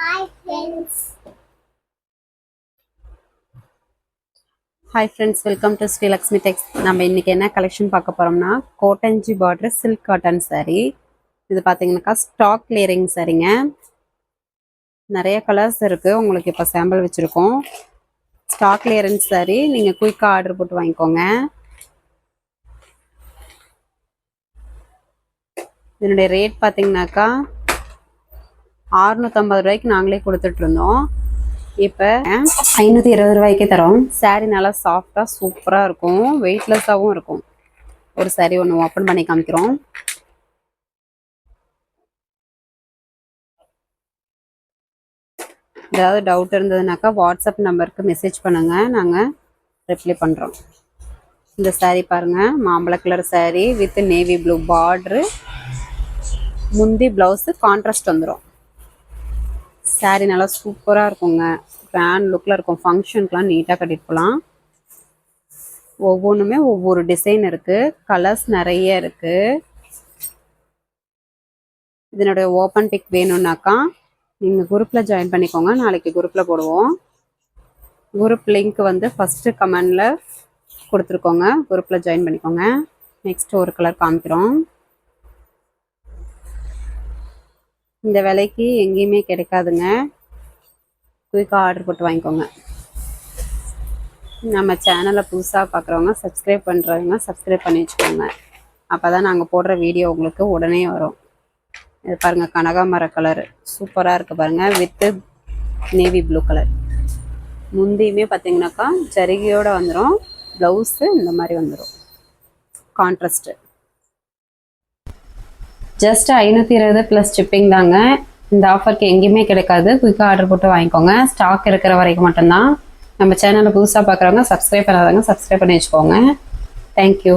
Hi friends hi friends welcome to Srilakshmi tex நம்ம இன்றைக்கி என்ன கலெக்ஷன் பார்க்க போகிறோம்னா கோட்டன்ஜி பார்டர் சில்க் காட்டன் சாரீ இது பார்த்தீங்கன்னாக்கா ஸ்டாக் கிளியரிங் சரிங்க நிறைய கலர்ஸ் இருக்குது உங்களுக்கு இப்போ சாம்பிள் வச்சுருக்கோம். ஸ்டாக் கிளியரன்ஸ் சாரீ நீங்கள் குயிக்காக ஆர்டர் போட்டு வாங்கிக்கோங்க. இதனுடைய ரேட் பார்த்தீங்கன்னாக்கா அறுநூத்தம்பது ரூபாய்க்கு நாங்களே கொடுத்துட்டு இருந்தோம் இப்போ ஐநூற்றி இருபது ரூபாய்க்கே தரோம். Saree நல்லா சாஃப்டாக சூப்பராக இருக்கும். வெயிட்லெஸ்ஸாகவும் இருக்கும். ஒரு saree ஒன்று ஓப்பன் பண்ணி காமிக்கிறோம். ஏதாவது டவுட் இருந்ததுனாக்கா வாட்ஸ்அப் நம்பருக்கு மெசேஜ் பண்ணுங்க. நாங்கள் ரிப்ளை பண்ணுறோம் இந்த saree பாருங்க. மாம்பழ colour saree with navy blue border முந்தி ப்ளவுஸு கான்ட்ராஸ்ட் வந்துடும் saree நல்லா சூப்பராக இருக்குங்க. கிராண்ட் லுக்கில் இருக்கும். ஃபங்க்ஷனுக்குலாம் நீட்டாக கட்டிட்டு போகலாம் ஒவ்வொன்றுமே ஒவ்வொரு டிசைன் இருக்குது கலர்ஸ் நிறைய இருக்குது இதனுடைய ஓப்பன் பிக் வேணும்னாக்கா நீங்கள் குரூப்பில் ஜாயின் பண்ணிக்கோங்க. நாளைக்கு குரூப்பில் போடுவோம். குரூப் லிங்க் வந்து ஃபஸ்ட்டு கமெண்டில் கொடுத்துருக்கோங்க. குரூப்பில் ஜாயின் பண்ணிக்கோங்க. நெக்ஸ்ட் ஒரு கலர் காமிக்கிறோம். இந்த விலைக்கு எங்கேயுமே கிடைக்காதுங்க. குயிக்காக ஆர்டர் போட்டு வாங்கிக்கோங்க. நம்ம சேனலை புதுசாக பார்க்குறவங்க சப்ஸ்கிரைப் பண்ணுறவங்க சப்ஸ்கிரைப் பண்ணி வச்சுக்கோங்க. அப்போ தான் நாங்கள் போடுற வீடியோ உங்களுக்கு உடனே வரும். இது பாருங்கள் கனகாமர கலர் சூப்பராக இருக்குது பாருங்கள் வித்து நேவி ப்ளூ கலர் முந்தியுமே பார்த்தீங்கன்னாக்கா ஜரிகையோடு வந்துடும் ப்ளவுஸு இந்த மாதிரி வந்துடும் கான்ட்ராஸ்ட்டு ஜஸ்ட் ஐநூற்றி இருபது ப்ளஸ் ஷிப்பிங் தாங்க. இந்த ஆஃபருக்கு எங்கேயுமே கிடைக்காது. குயிக்காக ஆர்டர் போட்டு வாங்கிக்கோங்க. ஸ்டாக் இருக்கிற வரைக்கும் மட்டும்தான். நம்ம சேனலை புதுசாக பார்க்குறவங்க சப்ஸ்கிரைப் பண்ணாதவங்க சப்ஸ்கிரைப் பண்ணி வச்சுக்கோங்க. தேங்க்யூ